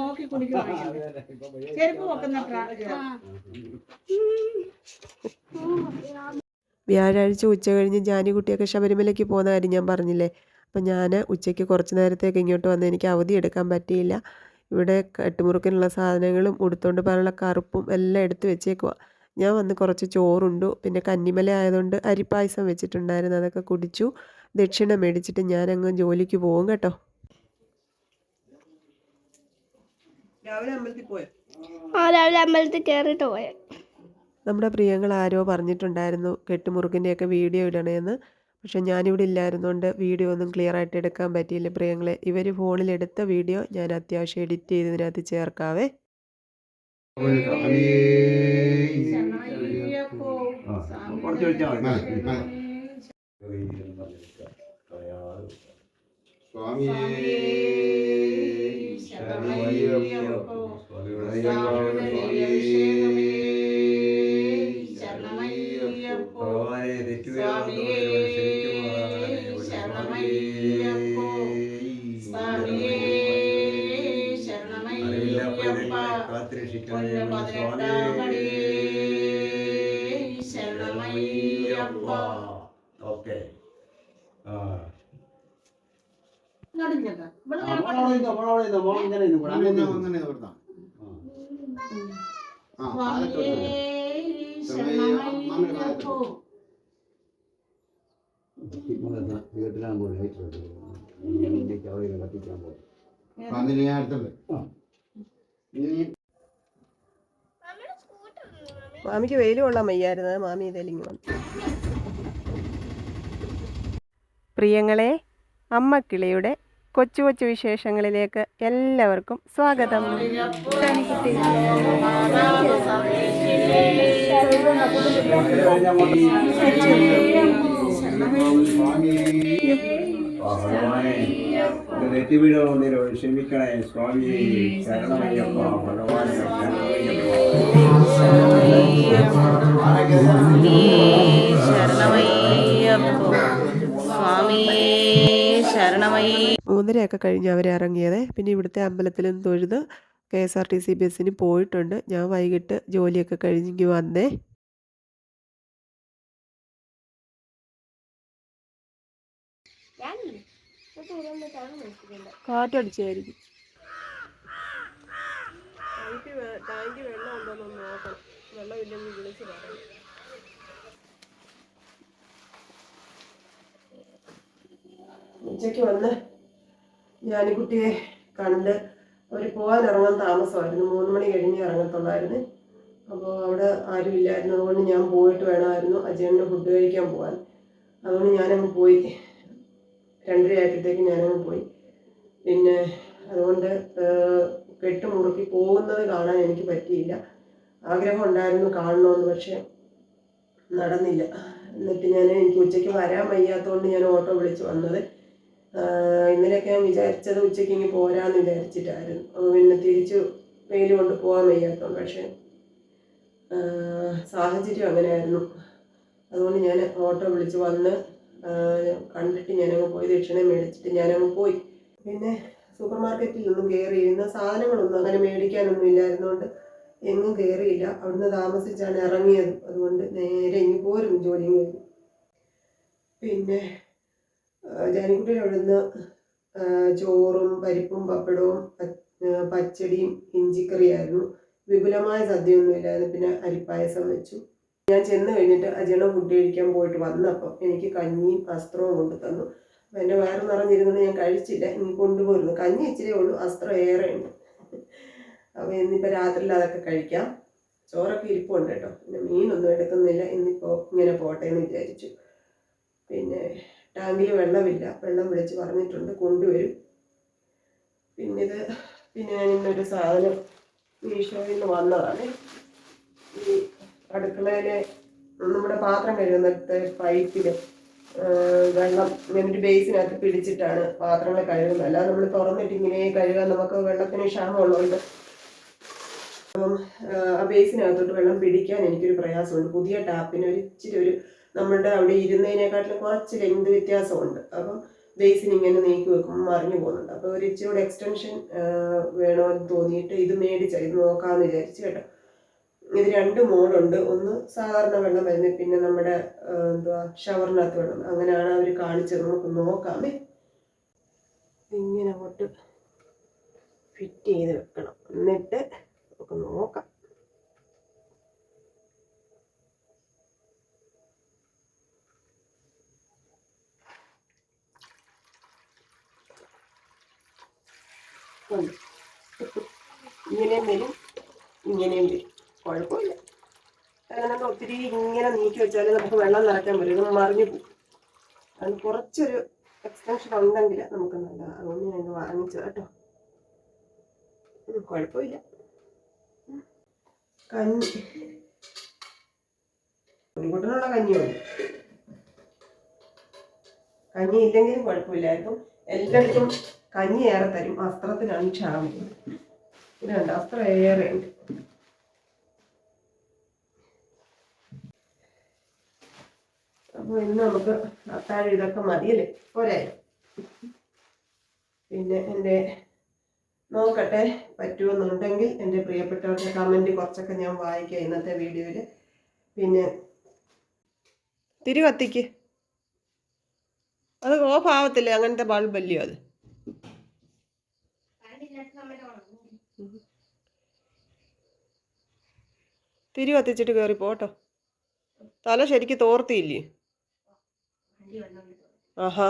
നോക്കി കുടിക്കണം ചെരുപ്പ് വെക്കുന്ന. വ്യാഴാഴ്ച ഉച്ച കഴിഞ്ഞ് ജാനികുട്ടിയൊക്കെ ശബരിമലയ്ക്ക് പോകുന്ന കാര്യം ഞാൻ പറഞ്ഞില്ലേ? അപ്പം ഞാൻ ഉച്ചയ്ക്ക് കുറച്ച് നേരത്തേക്ക് ഇങ്ങോട്ട് വന്ന് എനിക്ക് അവധി എടുക്കാൻ പറ്റിയില്ല. ഇവിടെ കെട്ടുമുറുക്കിനുള്ള സാധനങ്ങളും ഉടുത്തോണ്ട് പോകാനുള്ള കറുപ്പും എല്ലാം എടുത്ത് വെച്ചേക്കുക ഞാൻ വന്ന് കുറച്ച് ചോറുണ്ടു. പിന്നെ കന്നിമല ആയതുകൊണ്ട് അരിപ്പായസം വെച്ചിട്ടുണ്ടായിരുന്നു. അതൊക്കെ കുടിച്ചു. ദക്ഷിണ മേടിച്ചിട്ട് ഞാനങ്ങ് ജോലിക്ക് പോകും കേട്ടോ. രാവിലെ അമ്പലത്തിൽ പോയോ? ആ രാവിലെ അമ്പലത്തിൽ കയറിയിട്ട് പോയത് നമ്മുടെ പ്രിയങ്ങൾ ആരോ പറഞ്ഞിട്ടുണ്ടായിരുന്നു കെട്ടുമുറുക്കിന്റെയൊക്കെ വീഡിയോ ഇടണേന്ന്. പക്ഷെ ഞാനിവിടെ ഇല്ലായിരുന്നുകൊണ്ട് വീഡിയോ ഒന്നും ക്ലിയർ ആയിട്ട് എടുക്കാൻ പറ്റിയില്ല. പ്രിയങ്ങളെ ഇവർ ഫോണിൽ എടുത്ത വീഡിയോ ഞാൻ അത്യാവശ്യം എഡിറ്റ് ചെയ്ത് ഇതിനകത്ത് ചേർക്കാവേ. സ്വാമിയേ. അഭിഷേകമേ, ശരണമയ്യപ്പോ, സ്വാമിയേ ശരണമയ്യപ്പോ, സ്വാമിയേ ശരണമയ്യപ്പ, പൊന്നു പതിനെട്ടാം പടി, ശരണമയ്യപ്പ. ഓക്കെ ആ ഇങ്ങോട്ടും ചെല്ലാം. ഇവിടെ ആ, ഞാൻ മോളവിടെ ഇരുന്നോ, മോളവിടെ ഇരുന്നോ, മോൾ ഇങ്ങനെ ഇരുന്നു, മാമിക്ക് വെയിൽ കൊള്ളാൻ വയ്യായിരുന്നത് മാമി ഇതെലിങ്ങി വന്നു. പ്രിയങ്ങളെ അമ്മക്കിളിയുടെ കൊച്ചു കൊച്ചു വിശേഷങ്ങളിലേക്ക് എല്ലാവർക്കും സ്വാഗതം ക്ഷമിക്കണേ സ്വാമി ശരണമയ്യപ്പ ഭഗവാനെ മൂന്നരയൊക്കെ കഴിഞ്ഞ് അവർ ഇറങ്ങിയത് പിന്നെ ഇവിടുത്തെ അമ്പലത്തിലും തൊഴുത് K S R T C ബസ്സിന് പോയിട്ടുണ്ട്. ഞാൻ വൈകിട്ട് ജോലിയൊക്കെ കഴിഞ്ഞെങ്കിൽ വന്നേ. കാറ്റടിച്ചായിരിക്കും. ടാങ്ക് വെള്ളം ഉണ്ടോന്നൊന്ന് നോക്കണം. വെള്ളമില്ലെന്ന് വിളിച്ച് പറയാം ഉച്ചയ്ക്ക് വന്ന് ഞാനിക്കുട്ടിയെ കണ്ട് അവർ പോകാൻ ഇറങ്ങാൻ താമസമായിരുന്നു. മൂന്ന് മണി കഴിഞ്ഞ് ഇറങ്ങത്തുള്ളായിരുന്നു. അപ്പോൾ അവിടെ ആരും ഇല്ലായിരുന്നു. അതുകൊണ്ട് ഞാൻ പോയിട്ട് വേണമായിരുന്നു അജയന്റെ ഫുഡ് കഴിക്കാൻ പോകാൻ അതുകൊണ്ട് ഞാനങ്ങ് പോയി. രണ്ടര ആയപ്പോഴത്തേക്ക് ഞാനങ്ങ് പോയി. പിന്നെ അതുകൊണ്ട് കെട്ടുമുറുക്കി കെട്ട് മുറുക്കി പോകുന്നത് കാണാൻ എനിക്ക് പറ്റിയില്ല. ആഗ്രഹം ഉണ്ടായിരുന്നു കാണണമെന്ന് പക്ഷേ നടന്നില്ല. എന്നിട്ട് ഞാൻ എനിക്ക് ഉച്ചയ്ക്ക് വരാൻ വയ്യാത്തതുകൊണ്ട് ഞാൻ ഓട്ടോ വിളിച്ച് വന്നത്. ഇന്നലെയൊക്കെ ഞാൻ വിചാരിച്ചത് ഉച്ചയ്ക്ക് ഇനി പോരാന്ന് വിചാരിച്ചിട്ടായിരുന്നു. പിന്നെ തിരിച്ച് വെയിൽ കൊണ്ട് പോകാൻ വയ്യാത്തതുകൊണ്ട് പക്ഷേ സാഹചര്യം അങ്ങനെയായിരുന്നു. അതുകൊണ്ട് ഞാൻ ഓട്ടോ വിളിച്ച് വന്ന് കണ്ടിട്ട് ഞാനങ്ങ് പോയി. ദക്ഷിണ മേടിച്ചിട്ട് ഞാനങ്ങ് പോയി. പിന്നെ സൂപ്പർ മാർക്കറ്റിൽ ഒന്നും കയറിയിരുന്ന സാധനങ്ങളൊന്നും അങ്ങനെ മേടിക്കാനൊന്നും ഇല്ലായിരുന്നുകൊണ്ട് എങ്ങും കയറിയില്ല. അവിടുന്ന് താമസിച്ചാണ് ഇറങ്ങിയത്. അതുകൊണ്ട് നേരെ ഇങ്ങ് പോരുന്നു ജോലിയും കഴിഞ്ഞു. പിന്നെ ആ, ചോറും പരിപ്പും പപ്പടവും പച്ചടിയും ഇഞ്ചിക്കറിയായിരുന്നു. വിപുലമായ സദ്യയൊന്നും ഇല്ലായിരുന്നു. പിന്നെ അരിപ്പായസം വെച്ചു. ഞാൻ ചെന്ന് കഴിഞ്ഞിട്ട് അജീർണ ഫുഡ് കഴിക്കാൻ പോയിട്ട് വന്നപ്പോൾ എനിക്ക് കഞ്ഞിയും അസ്ത്രവും കൊണ്ട് തന്നു. അപ്പം എന്റെ വയറ് നിറഞ്ഞിരുന്നുകൊണ്ട് ഞാൻ കഴിച്ചില്ല. ഇനി കൊണ്ടുപോയിരുന്നു കഞ്ഞി ഇച്ചിരി ഉള്ളൂ. അസ്ത്രം ഏറെ ഉണ്ട് അപ്പോൾ ഇന്നിപ്പോൾ രാത്രിയിൽ അതൊക്കെ കഴിക്കാം. ചോറൊക്കെ ഇരിപ്പുണ്ട് കേട്ടോ. പിന്നെ മീനൊന്നും എടുക്കുന്നില്ല. ഇന്നിപ്പോൾ ഇങ്ങനെ പോട്ടെ എന്ന് വിചാരിച്ചു. പിന്നെ ടാങ്കിൽ വെള്ളമില്ല. വെള്ളം വിളിച്ച് പറഞ്ഞിട്ടുണ്ട്. കൊണ്ടുവരും. പിന്നെ ഇത് പിന്നെ ഞാൻ ഇന്നൊരു സാധനം മീഷോയിൽ നിന്ന് വന്നതാണ്. ഈ അടുക്കളയിലെ നമ്മുടെ പാത്രം കഴുകുന്നിടത്തെ പൈപ്പിൽ വെള്ളം ഇങ്ങനൊരു ബേസിനകത്ത് പിടിച്ചിട്ടാണ് പാത്രങ്ങൾ കഴുകുന്നത്. അല്ലാതെ നമ്മൾ തുറന്നിട്ട് ഇങ്ങനെ കഴുകാൻ നമുക്ക് വെള്ളത്തിന് ക്ഷാമമുള്ളതുകൊണ്ട് അപ്പം ആ ബേസിനകത്തോട്ട് വെള്ളം പിടിക്കാൻ എനിക്കൊരു പ്രയാസമുണ്ട്. പുതിയ ടാപ്പിന് ഒരു ഇച്ചിരി ഒരു നമ്മളുടെ അവിടെ ഇരുന്നതിനെക്കാട്ടിലും കുറച്ച് ലെങ്ത് വ്യത്യാസമുണ്ട്. അപ്പം ബേസിന് ഇങ്ങനെ നീക്കി വെക്കുമ്പോൾ മറിഞ്ഞു പോകുന്നുണ്ട്. അപ്പോൾ ഒരു ഇച്ചിരി കൂടെ എക്സ്റ്റൻഷൻ വേണമെന്ന് തോന്നിയിട്ട് ഇത് മേടിച്ച ഇത് നോക്കാമെന്ന് വിചാരിച്ചു കേട്ടോ. ഇത് രണ്ട് മോഡുണ്ട് ഒന്ന് സാധാരണ വെള്ളം വരുന്നത് പിന്നെ നമ്മുടെ എന്തുവാ ഷവറിനകത്ത് വെള്ളം. അങ്ങനെയാണ് അവർ കാണിച്ചത്. നമുക്ക് നോക്കാമേ ഇങ്ങനെ അങ്ങോട്ട് ഫിറ്റ് ചെയ്ത് വെക്കണം. എന്നിട്ട് നമുക്ക് നോക്കാം. ഉണ്ട്. ഇങ്ങനെയും വരും ഇങ്ങനെയും വരും. കുഴപ്പമില്ല. കാരണം നമ്മൾ ഒത്തിരി ഇങ്ങനെ നീക്കി വെച്ചാൽ നമുക്ക് വെള്ളം നിറയ്ക്കാൻ പറ്റും. ഇത് മറിഞ്ഞു പോകും. അത് കുറച്ചൊരു എക്സ്റ്റൻഷൻ ഉണ്ടെങ്കിൽ നമുക്ക് നല്ല അതുകൊണ്ട് ഞാൻ വാങ്ങിച്ചു കേട്ടോ. കുഴപ്പമില്ല. കഞ്ഞി. ഒരു കഞ്ഞിയുണ്ട് കഞ്ഞി ഇല്ലെങ്കിലും കുഴപ്പമില്ലായിരുന്നു എല്ലായിടത്തും കഞ്ഞി ഏറെ തരും. അസ്ത്രത്തിനാണ് ക്ഷാമം ഇതുണ്ട് അസ്ത്രം ഏറെ ഉണ്ട്. അപ്പോൾ ഇന്ന് നമുക്ക് അത്താഴം ഇതൊക്കെ മതിയല്ലേ പോരായോ പിന്നെ എന്റെ നോക്കട്ടെ പറ്റുമെന്നുണ്ടെങ്കിൽ എന്റെ പ്രിയപ്പെട്ടവരുടെ കമന്റ് കുറച്ചൊക്കെ ഞാൻ വായിക്കാം ഇന്നത്തെ വീഡിയോയിൽ. പിന്നെ തിരി കത്തിക്ക്. അത് ഓഫ് ആവത്തില്ലേ? അങ്ങനത്തെ ബൾബല്ലയോ അത്? തിരി കത്തിച്ചിട്ട് കയറി പോട്ടോ തല ശരിക്ക് തോർത്തിയില്ലേ? ആഹാ.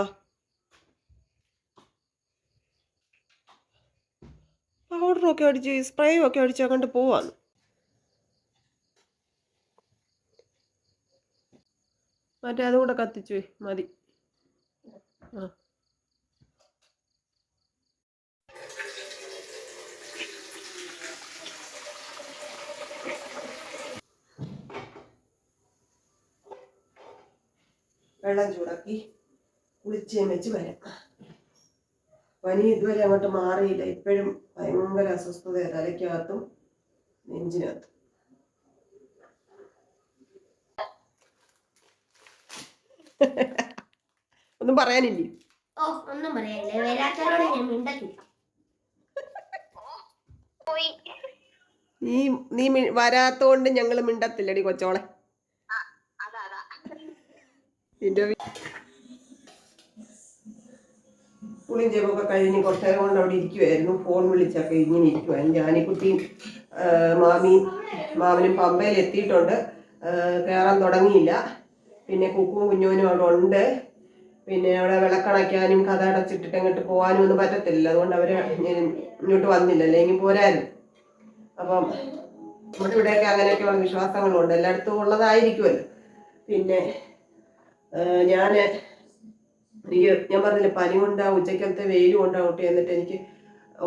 പൗഡറൊക്കെ അടിച്ച് സ്പ്രേ ഒക്കെ അടിച്ച് അങ്ങോട്ട് പോവാന്ന്. മറ്റേ അതും കൂടെ കത്തിച്ചു മതി. ആ. വെള്ളം ചൂടാക്കി കുളിച്ചേം വെച്ച് വരാം. പനി ഇതുവരെ അങ്ങോട്ട് മാറിയില്ല. ഇപ്പോഴും ഭയങ്കര അസ്വസ്ഥത തലയ്ക്കകത്തും നെഞ്ചിനകത്തും. ഒന്നും പറയാനില്ലേ? ഓ ഒന്നും പറയാനില്ല. വരാത്തവരോട് ഞാൻ മിണ്ടത്തില്ല. നീ നീ വരാത്തോണ്ട് ഞങ്ങൾ മിണ്ടത്തില്ലടി കൊച്ചോളെ. കുളിയും ചെപ്പൊക്കെ കഴിഞ്ഞ് കുറച്ച് നേരം കൊണ്ട് അവിടെ ഇരിക്കുമായിരുന്നു ഫോൺ വിളിച്ചൊക്കെ ഇങ്ങനെ ഇരിക്കുമായിരുന്നു ജാനിക്കുട്ടിയും മാമിയും മാമനും പമ്പയിൽ എത്തിയിട്ടുണ്ട്. കയറാൻ തുടങ്ങിയില്ല. പിന്നെ കുക്കും കുഞ്ഞുവിനും അവിടെ ഉണ്ട്. പിന്നെ അവിടെ വിളക്കണയ്ക്കാനും കഥ അടച്ചിട്ടിട്ട് അങ്ങോട്ട് പോകാനും ഒന്നും പറ്റത്തില്ല. അതുകൊണ്ട് അവർ ഇങ്ങോട്ട് വന്നില്ല അല്ലെങ്കിൽ പോരായിരുന്നു. അപ്പം നമ്മുടെ ഇവിടെയൊക്കെ അങ്ങനെയൊക്കെയുള്ള വിശ്വാസങ്ങളുണ്ട്. എല്ലായിടത്തും ഉള്ളതായിരിക്കുമല്ലോ. പിന്നെ ഞാൻ എനിക്ക് ഞാൻ പറഞ്ഞില്ലേ പനി കൊണ്ടാ ഉച്ചക്കലത്തെ വെയിൽ എന്നിട്ട് എനിക്ക്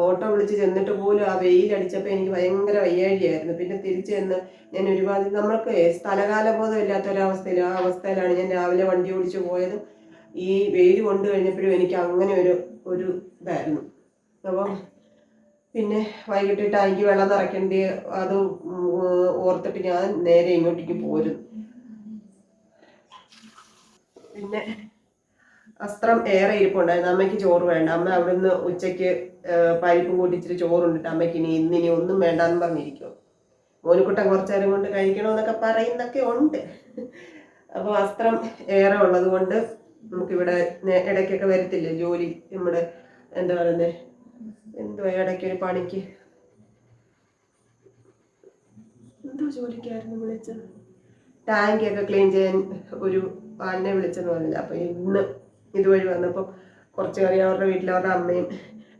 ഓട്ടോ വിളിച്ച് ചെന്നിട്ട് പോലും ആ വെയിലടിച്ചപ്പോൾ എനിക്ക് ഭയങ്കര വയ്യാഴിയായിരുന്നു പിന്നെ തിരിച്ചു ചെന്ന് ഞാൻ ഒരുപാട് നമ്മൾക്ക് സ്ഥലകാല ബോധം ഇല്ലാത്ത ഒരവസ്ഥയിൽ ആ അവസ്ഥയിലാണ് ഞാൻ രാവിലെ വണ്ടി ഓടിച്ചു പോയത് ഈ വെയിൽ കൊണ്ടു കഴിഞ്ഞപ്പോഴും എനിക്ക് അങ്ങനെ ഒരു ഒരു ഇതായിരുന്നു. അപ്പം പിന്നെ വൈകിട്ട് ടാങ്കി വെള്ളം നിറയ്ക്കേണ്ടി അത് ഓർത്തിട്ട് ഞാൻ നേരെ ഇങ്ങോട്ടേക്ക് പോരുന്നു. പിന്നെ അസ്ത്രം ഏറെ ഇരിപ്പുണ്ടായിരുന്നു. അമ്മയ്ക്ക് ചോറ് വേണ്ട. അമ്മ അവിടുന്ന് ഉച്ചയ്ക്ക് പരിപ്പും കൂട്ടി ഇച്ചിരി ചോറുണ്ടിട്ട് അമ്മയ്ക്ക് ഇനി ഇന്നിനി ഒന്നും വേണ്ടാന്ന് പറഞ്ഞിരിക്കും മോനുക്കുട്ടൻ കുറച്ചു നേരം കൊണ്ട് കഴിക്കണമെന്നൊക്കെ പറയുന്നൊക്കെ ഉണ്ട്. അപ്പോൾ വസ്ത്രം ഏറെ ഉള്ളത് കൊണ്ട് നമുക്കിവിടെ ഇടയ്ക്കൊക്കെ വരത്തില്ലേ ജോലി? നമ്മുടെ എന്താ പറയുന്നത് എന്തുവാ ഇടയ്ക്കൊരു പണിക്ക്? എന്തോ ജോലിക്കായിരുന്നു വിളിച്ചത്. ടാങ്കൊക്കെ ക്ലീൻ ചെയ്യാൻ ഒരു ആളിനെ വിളിച്ചെന്ന് പറഞ്ഞില്ല? അപ്പോൾ ഇന്ന് ഇതുവഴി വന്നപ്പോൾ കുറച്ച് കറി അവരുടെ വീട്ടിൽ അവരുടെ അമ്മയും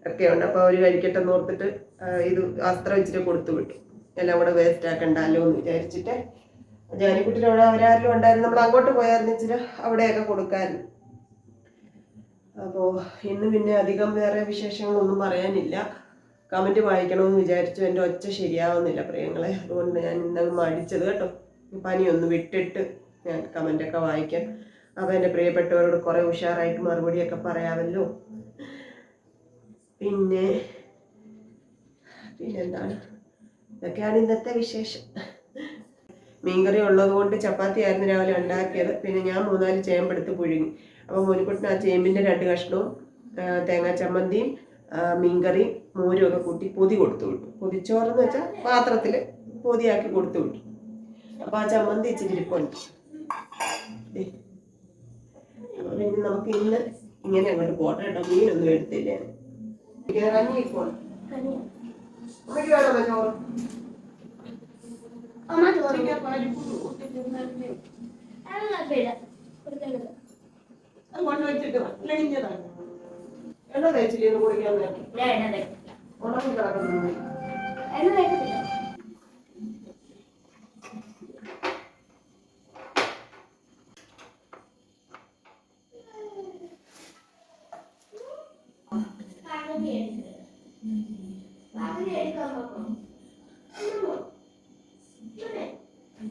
ഒക്കെ ഉണ്ട്. അപ്പോൾ അവർ കഴിക്കട്ടെന്ന് ഓർത്തിട്ട് ഇത് വസ്ത്രം വെച്ചിട്ട് കൊടുത്തു വിട്ടു. എല്ലാം കൂടെ വേസ്റ്റ് ആക്കണ്ടല്ലോ എന്ന് വിചാരിച്ചിട്ട്. ജാനിക്കുട്ടിയുടെ അവിടെ അവരാരും ഉണ്ടായിരുന്നു? നമ്മൾ അങ്ങോട്ട് പോയായിരുന്നു ഇച്ചിരി അവിടെയൊക്കെ കൊടുക്കായിരുന്നു. അപ്പോൾ ഇന്ന് പിന്നെ അധികം വേറെ വിശേഷങ്ങളൊന്നും പറയാനില്ല. കമന്റ് വായിക്കണമെന്ന് വിചാരിച്ചു. എന്റെ ഒച്ച ശരിയാവുന്നില്ല പ്രിയങ്ങളെ. അതുകൊണ്ട് ഞാൻ ഇന്നങ്ങ് മടിച്ചത് കേട്ടോ. പനിയൊന്ന് വിട്ടിട്ട് ഞാൻ കമന്റൊക്കെ വായിക്കാം. അപ്പോൾ എന്റെ പ്രിയപ്പെട്ടവരോട് കുറേ ഉഷാറായിട്ട് മറുപടിയൊക്കെ പറയാമല്ലോ. പിന്നെ പിന്നെന്താണ്? ഇതൊക്കെയാണ് ഇന്നത്തെ വിശേഷം. മീൻകറി ഉള്ളത് കൊണ്ട് ചപ്പാത്തി ആയിരുന്നു രാവിലെ ഉണ്ടാക്കിയത്. പിന്നെ ഞാൻ മൂന്നാൽ ചേമ്പെടുത്ത് പുഴുങ്ങി. അപ്പോൾ മോനിക്കുട്ടിന് ആ ചേമ്പിന്റെ രണ്ട് കഷ്ണവും തേങ്ങാ ചമ്മന്തിയും മീൻകറി മോരും ഒക്കെ കൂട്ടി പൊതി കൊടുത്തു വിട്ടു. പൊതിച്ചോറെന്ന് വെച്ചാൽ പാത്രത്തിൽ പൊതിയാക്കി കൊടുത്തു വിട്ടു. അപ്പോൾ ആ ചമ്മന്തി ഇച്ചിരി ഇരിപ്പുണ്ട്. അപ്പോൾ പിന്നെ നമുക്ക് ഇന്ന് ഇങ്ങനെ അങ്ങോട്ട് പോട്ടെ കേട്ടോ മീനൊന്നും എടുത്തില്ല. കൊണ്ടുവച്ചിട്ട് എണ്ണ തേച്ചിട്ട് കുടിക്കാൻ ഉണങ്ങി കിടക്കുന്നു എണ്ണ തേക്കത്തില്ല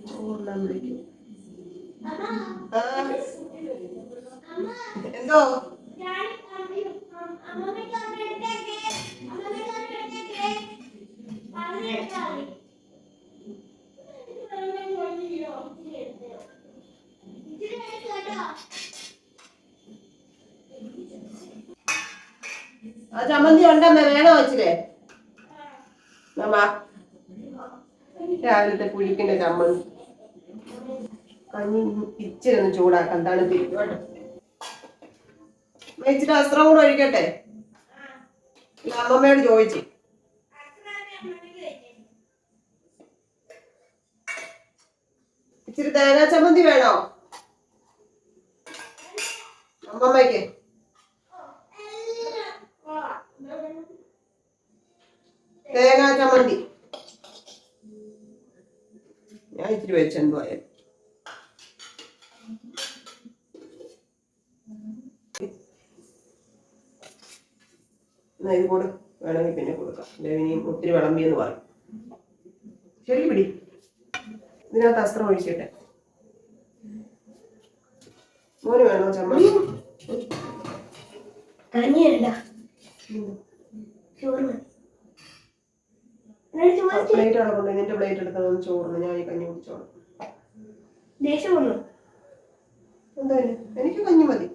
ചോറിനാൻ വിളിക്കും ആ, എന്തോ ആ ചമ്മന്തി ഉണ്ടമ്മ വേണോ വെച്ചില്ലേ നമ്മ രാവിലത്തെ പുഴുക്കിന്റെ ചമ്മന്തി കഞ്ഞി ഇച്ചിരി ഒന്ന് ചൂടാക്കാൻ അമ്മ ഇച്ചിരി അസ്ത്രം കൂടെ ഒഴിക്കട്ടെ? അമ്മമ്മയോട് ചോദിച്ചു. ഇച്ചിരി തേങ്ങാ ചമ്മന്തി വേണോ? അമ്മമ്മയ്ക്ക്. തേങ്ങാ ചമ്മന്തി. ഞാൻ ഇത്തിരി വെച്ചെന്തോ ആയാലും എന്നാ ഇത് കൂടെ വേണമെങ്കിൽ പിന്നെ കൊടുക്കാം. ഇനിയും ഒത്തിരി വിളമ്പിയെന്ന് പറയും. ശരി പിടി. ഇതിനകത്ത് അസ്ത്രം ഒഴിക്കട്ടെ. മോന് വേണോ ചമ്മന്തി? ചോറ് മതി. പ്ലേറ്റ് അളവുണ്ട് നിന്റെ പ്ലേറ്റ് എടുത്തതൊന്ന് ചോറിന്. ഞാൻ ഈ കഞ്ഞി കുടിച്ചോളാം. ദേഷ്യം വന്നു? എന്താ ഇത്? എനിക്ക് കഞ്ഞി മതി.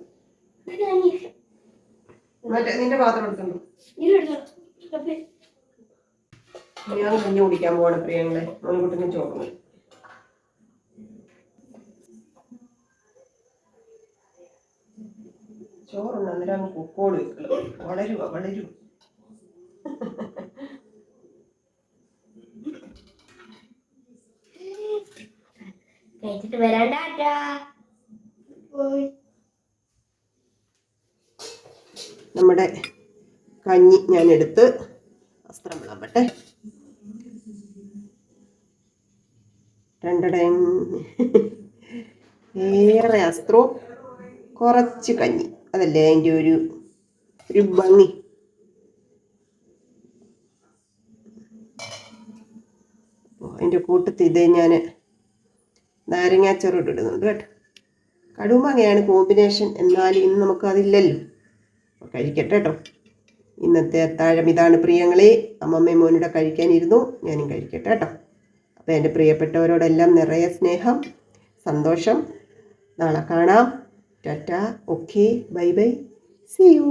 മറ്റേ നിന്റെ പാത്രം എടുത്തുണ്ടോ ഞാൻ കഞ്ഞി കുടിക്കാൻ പോവാണ് പ്രിയങ്ങളെ മോനുകുട്ടിന് ചോറ് മതി. ചോറുണ്ട് അന്നേരം കുക്കോട് വളരുക വളരും. കഴിച്ചിട്ട് വരാണ്ടാ നമ്മുടെ കഞ്ഞി ഞാൻ എടുത്ത് വസ്ത്രം വിളമ്പട്ടെ രണ്ടടയും ഏറെ അസ്ത്രവും കുറച്ച് കഞ്ഞി. അതല്ലേ അതിന്റെ ഒരു ഒരു ഭംഗി? അതിന്റെ കൂട്ടത്തിൽ ഇതേ ഞാൻ നാരങ്ങാച്ചോറ് ഇടുന്നുണ്ട് കേട്ടോ? കടുമാങ്ങയാണ് കോമ്പിനേഷൻ എന്നാലും ഇന്ന് നമുക്കതില്ലല്ലോ. അപ്പോൾ കഴിക്കട്ടെ കേട്ടോ. ഇന്നത്തെ അത്താഴം ഇതാണ് പ്രിയങ്ങളെ. അമ്മമ്മയും മോനൂടെ കഴിക്കാനിരുന്നു. ഞാനും കഴിക്കട്ടെ കേട്ടോ. അപ്പോൾ എന്റെ പ്രിയപ്പെട്ടവരോടെല്ലാം നിറയെ സ്നേഹം സന്തോഷം. നാളെ കാണാം. Tata. Okay. Bye bye. See you